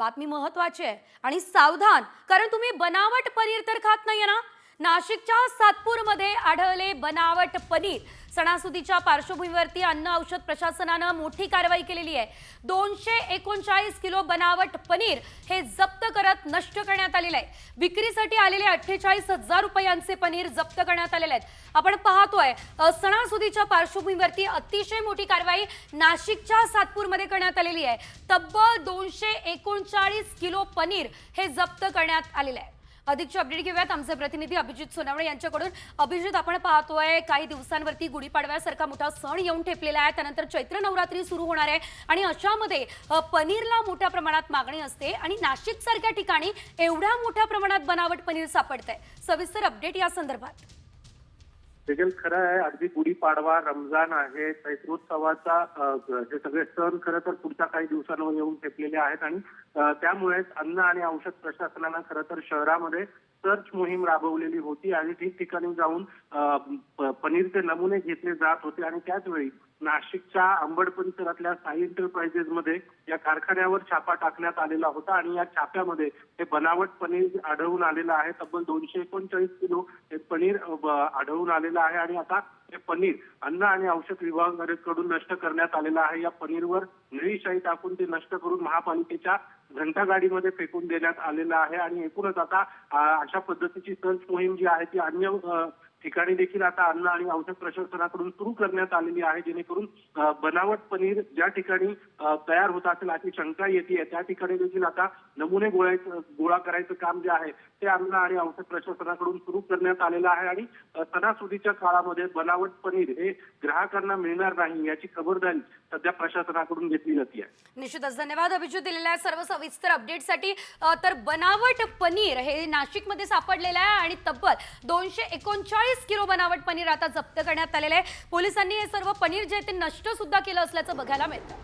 बातमी महत्वाची आहे. आणि सावधान कारण तुम्ही बनावट पनीर तर खात नाहीये ना? नाशिकच्या सातपूरमध्ये आढळले बनावट पनीर. सणासुदीच्या पार्श्वभूमीवरती अन्न औषध प्रशासनानं मोठी कारवाई केलेली आहे. दोनशे एकोणचाळीस किलो बनावट पनीर हे जप्त करत नष्ट करण्यात आलेलं आहे. विक्रीसाठी आलेले अठ्ठेचाळीस हजार रुपयांचे पनीर जप्त करण्यात आलेले आहेत. आपण पाहतोय सणासुदीच्या पार्श्वभूमीवरती अतिशय मोठी कारवाई नाशिकच्या सातपूरमध्ये करण्यात आलेली आहे. तब्बल दोनशे एकोणचाळीस किलो पनीर हे जप्त करण्यात आलेलं आहे. अधिकची अपडेट घेऊयात. आमचे प्रतिनिधी अभिजित सोनावणे यांच्याकडून. अभिजित आपण पाहतोय काही दिवसांवरती गुढीपाडव्यासारखा मोठा सण येऊन ठेपलेला आहे. त्यानंतर चैत्र नवरात्री सुरू होणार आहे. आणि अशामध्ये पनीरला मोठ्या प्रमाणात मागणी असते आणि नाशिक सारख्या ठिकाणी एवढ्या मोठ्या प्रमाणात बनावट पनीर सापडतंय. सविस्तर अपडेट या संदर्भात. देखील खरं आहे अगदी गुढीपाडवा रमजान आहे चैत्रोत्सवाचा हे सगळे सण खरं तर पुढच्या काही दिवसांवर येऊन ठेपलेले आहेत आणि त्यामुळेच अन्न आणि औषध प्रशासनानं खरं तर शहरामध्ये सर्च मोहीम राबवलेली होती आणि ठिकठिकाणी जाऊन पनीरचे नमुने घेतले जात होते आणि त्याच वेळी नाशिकच्या अंबड परिसरातल्या साई एंटरप्राइजेस मध्ये या कारखान्यावर छापा टाकण्यात आलेला होता आणि या छाप्यामध्ये हे बनावट पनीर आढळून आलेलं आहे. तब्बल दोनशे एकोणचाळीस किलो हे पनीर आढळून आलेलं आहे आणि आता हे पनीर अन्न आणि औषध विभागाकडून नष्ट करण्यात आलेलं आहे. या पनीरवर निळी टाकून ते नष्ट करून महापालिकेच्या घंटागाडीमध्ये फेकून देण्यात आलेलं आहे आणि एकूणच आता अशा पद्धतीची सर्च मोहीम जी आहे ती अन्य ठिकाणी देखील आता अन्न आणि औषध प्रशासनाकडून सुरू करण्यात आलेली आहे जेणेकरून बनावट पनीर ज्या ठिकाणी तयार होत असेल अशी शंका येते त्या ठिकाणी देखील आता नमुने गोळायचं गोळा करायचं काम जे आहे ते अन्न आणि औषध प्रशासनाकडून सुरू करण्यात आलेलं आहे आणि सणासुदीच्या काळामध्ये बनावट पनीर हे ग्राहकांना मिळणार नाही याची खबरदारी सध्या प्रशासनाकडून घेतली जाते. आहे निश्चितच धन्यवाद अभिजित दिलेल्या सर्व सविस्तर अपडेटसाठी तर बनावट पनीर हे नाशिकमध्ये सापडलेलं आहे आणि तब्बल दोनशे एकोणचाळीस किलो बनावट पनीर आता जप्त करण्यात आलेलं आहे. पोलिसांनी हे सर्व पनीर जे आहे ते नष्ट सुद्धा केलं असल्याचं बघायला मिळतं.